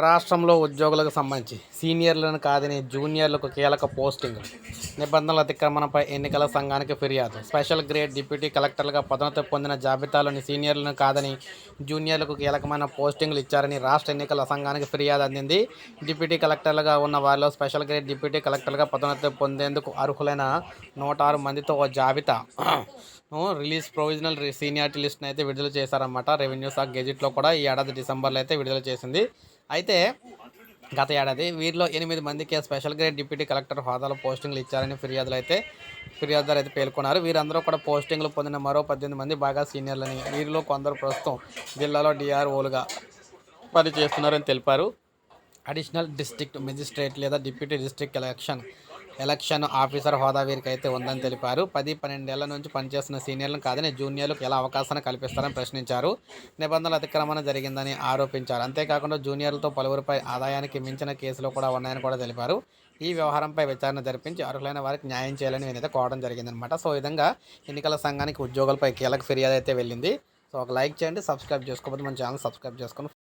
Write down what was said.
రాష్ట్రంలో ఉద్యోగులకు సంబంధించి సీనియర్లను కాదని జూనియర్లకు కీలక పోస్టింగ్. నిబంధనల అతిక్రమణపై ఎన్నికల సంఘానికి ఫిర్యాదు. స్పెషల్ గ్రేడ్ డిప్యూటీ కలెక్టర్లుగా పదోన్నతి పొందిన జాబితాలోని సీనియర్లను కాదని జూనియర్లకు కీలకమైన పోస్టింగ్లు ఇచ్చారని రాష్ట్ర ఎన్నికల సంఘానికి ఫిర్యాదు అందింది. డిప్యూటీ కలెక్టర్లుగా ఉన్న వారిలో స్పెషల్ గ్రేడ్ డిప్యూటీ కలెక్టర్గా పదోన్నతి పొందేందుకు అర్హులైన నూట ఆరు మందితో ఓ జాబితా రిలీజ్ ప్రొవిజనల్ సీనియారిటీ లిస్ట్ని అయితే విడుదల చేశారన్నమాట. రెవెన్యూ శాఖ గెజిట్లో కూడా ఈ ఏడాది డిసెంబర్లో అయితే విడుదల చేసింది. అయితే గత ఏడాది వీరిలో ఎనిమిది మందికి స్పెషల్ గ్రేడ్ డిప్యూటీ కలెక్టర్ హోదాలో పోస్టింగ్లు ఇచ్చారని ఫిర్యాదులు అయితే ఫిర్యాదుదారు అయితే పేర్కొన్నారు. వీరందరూ కూడా పోస్టింగ్లు పొందిన మరో పద్దెనిమిది మంది బాగా సీనియర్లని వీరిలో కొందరు ప్రస్తుతం జిల్లాలో డిఆర్ఓలుగా పనిచేస్తున్నారని తెలిపారు. అడిషనల్ డిస్ట్రిక్ట్ మెజిస్ట్రేట్ లేదా deputy district election election officer హోదా వీరికి అయితే ఉందని తెలిపారు. పది పన్నెండేళ్ళ నుంచి పనిచేస్తున్న సీనియర్లను కాదని జూనియర్లకు ఎలా అవకాశాన్ని కల్పిస్తారని ప్రశ్నించారు. నిబంధనల అతిక్రమణ జరిగిందని ఆరోపించారు. అంతేకాకుండా జూనియర్లతో పలువురిపై ఆదాయానికి మించిన కేసులు కూడా ఉన్నాయని కూడా తెలిపారు. ఈ వ్యవహారంపై విచారణ జరిపించి అర్హులైన వారికి న్యాయం చేయాలని నేనైతే కోవడం జరిగిందనమాట. సో విధంగా ఎన్నికల సంఘానికి ఉద్యోగులపై కీలక ఫిర్యాదు అయితే వెళ్ళింది. సో ఒక లైక్ చేయండి సబ్స్క్రైబ్ చేసుకోకపోతే మన ఛానల్ సబ్స్క్రైబ్ చేసుకొని